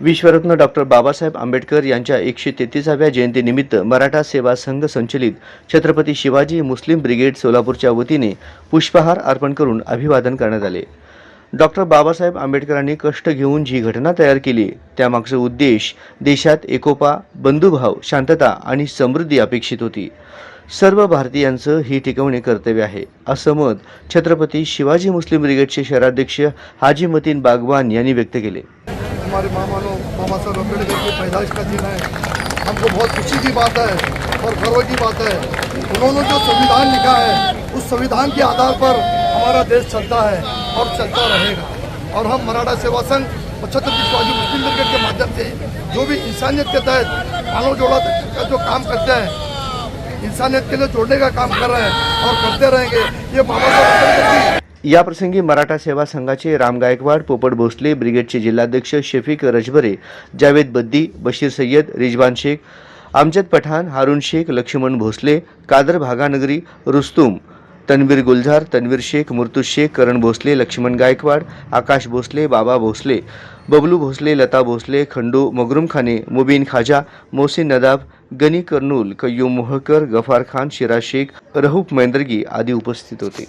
विश्वरत्न doctor Babasaheb Ambedkar यांच्या एकशे तेहतीसाव्या जयंतीनिमित्त मराठा सेवा संघ संचलित छत्रपती शिवाजी मुस्लिम ब्रिगेड सोलापूरच्या वतीने पुष्पहार अर्पण करून अभिवादन करण्यात आले. डॉक्टर बाबासाहेब आंबेडकरांनी कष्ट घेऊन जी घटना तयार केली त्यामागचा उद्देश देशात एकोपा बंधुभाव शांतता आणि समृद्धी अपेक्षित होती. सर्व भारतीयांचं ही टिकवणे कर्तव्य आहे असं मत छत्रपती शिवाजी मुस्लिम ब्रिगेडचे शहराध्यक्ष हाजी मतीन बागवान यांनी व्यक्त केले. हमारे मामानो मामा साहब अंबेडकर की पैदाइश का दिन है। हमको बहुत खुशी की बात है और गर्व की बात है। उन्होंने जो संविधान लिखा है, उस संविधान के आधार पर हमारा देश चलता है और चलता रहेगा। और हम मराठा सेवा संघ और छत्रपति मुस्लिम ब्रिगेड के माध्यम से जो भी इंसानियत के तहत मानव जोड़ा का जो काम करते हैं, इंसानियत के लिए जोड़ने का काम कर रहे हैं और करते रहेंगे। ये बाबा साहब अंबेडकर की याप्रसंगी मराठा सेवा संघाचे राम गायकवाड पोपट भोसले ब्रिगेडचे जिल्हाध्यक्ष शफीक रजबरे जावेद बद्दी बशीर सय्यद रिजवान शेख अमजद पठाण हारून शेख लक्ष्मण भोसले कादर भागानगरी रुस्तुम तन्वीर गुलझार तन्वीर शेख मुर्तुज शेख करण भोसले लक्ष्मण गायकवाड आकाश भोसले बाबा भोसले बबलू भोसले लता भोसले खंडू मगरुम खाने मुबीन खाजा मोहसिन नदाब गनी कर्नूल कय्यूम मोहकर गफार खान शिराज शेख रहूफ मैंदरगी आदी उपस्थित होते.